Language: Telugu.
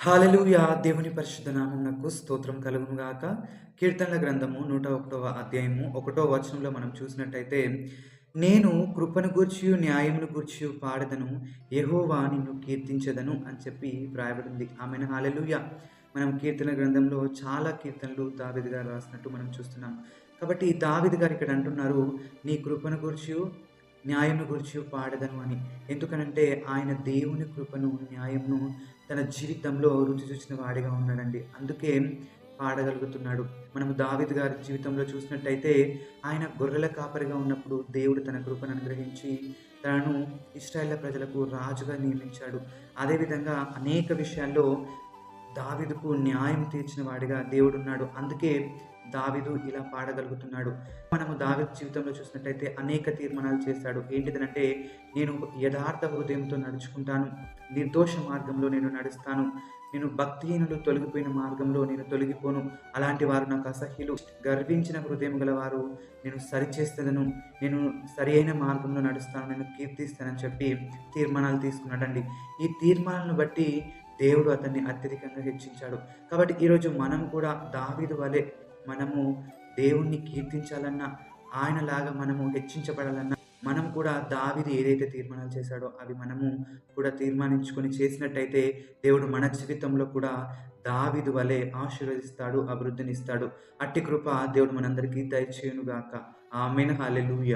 హాలెలూయా దేవుని పరిశుద్ధ నామమునకు స్తోత్రం కలుగును గాక కీర్తనల గ్రంథము నూట ఒకటవ అధ్యాయము ఒకటో వచనంలో మనం చూసినట్టయితే నేను కృపను గూర్చి న్యాయమును గూర్చి పాడదను ఎహోవా నిన్ను కీర్తించదను అని చెప్పి వ్రాయబడింది. ఆమెను. హాలలుయ. మనం కీర్తన గ్రంథంలో చాలా కీర్తనలు దావిది గారు రాసినట్టు మనం చూస్తున్నాం. కాబట్టి దావిది గారు ఇక్కడ అంటున్నారు నీ కృపను గూర్చి న్యాయమును గురించి పాడదను అని. ఎందుకనంటే ఆయన దేవుని కృపను న్యాయంను తన జీవితంలో రుచి చూసిన వాడిగా ఉన్నాడండి. అందుకే పాడగలుగుతున్నాడు. మనము దావిద్ గారి జీవితంలో చూసినట్టయితే ఆయన గొర్రెల కాపరిగా ఉన్నప్పుడు దేవుడు తన కృపను అనుగ్రహించి తనను ఇస్రాయేల్ ప్రజలకు రాజుగా నియమించాడు. అదేవిధంగా అనేక విషయాల్లో దావిదుకు న్యాయం తీర్చిన వాడిగా దేవుడున్నాడు. అందుకే దావిదు ఇలా పాడగలుగుతున్నాడు. మనము దావిదు జీవితంలో చూసినట్టయితే అనేక తీర్మానాలు చేశాడు. ఏంటిదనంటే నేను యథార్థ హృదయంతో నడుచుకుంటాను. నిర్దోష మార్గంలో నేను నడుస్తాను. నేను భక్తిహీనులు తొలగిపోయిన మార్గంలో నేను తొలగిపోను. అలాంటి వారు నాకు అసహ్యులు. గర్వించిన హృదయం గల వారు నేను సరిచేస్తాను. నేను సరి అయిన మార్గంలో నడుస్తాను. నేను కీర్తిస్తానని చెప్పి తీర్మానాలు తీసుకున్నాడండి. ఈ తీర్మానాలను బట్టి దేవుడు అతన్ని అత్యధికంగా హెచ్చించాడు. కాబట్టి ఈరోజు మనం కూడా దావీదు వలె మనము దేవుణ్ణి కీర్తించాలన్నా ఆయనలాగా మనము హెచ్చించబడాలన్నా మనం కూడా దావిది ఏదైతే తీర్మానాలు చేశాడో అవి మనము కూడా తీర్మానించుకొని చేసినట్టయితే దేవుడు మన జీవితంలో కూడా దావిదు వలె ఆశీర్వదిస్తాడు అభివృద్ధినిస్తాడు అట్టి కృప దేవుడు మనందరికీ దయచేయునుగాక. ఆమెను. హాలెలూయ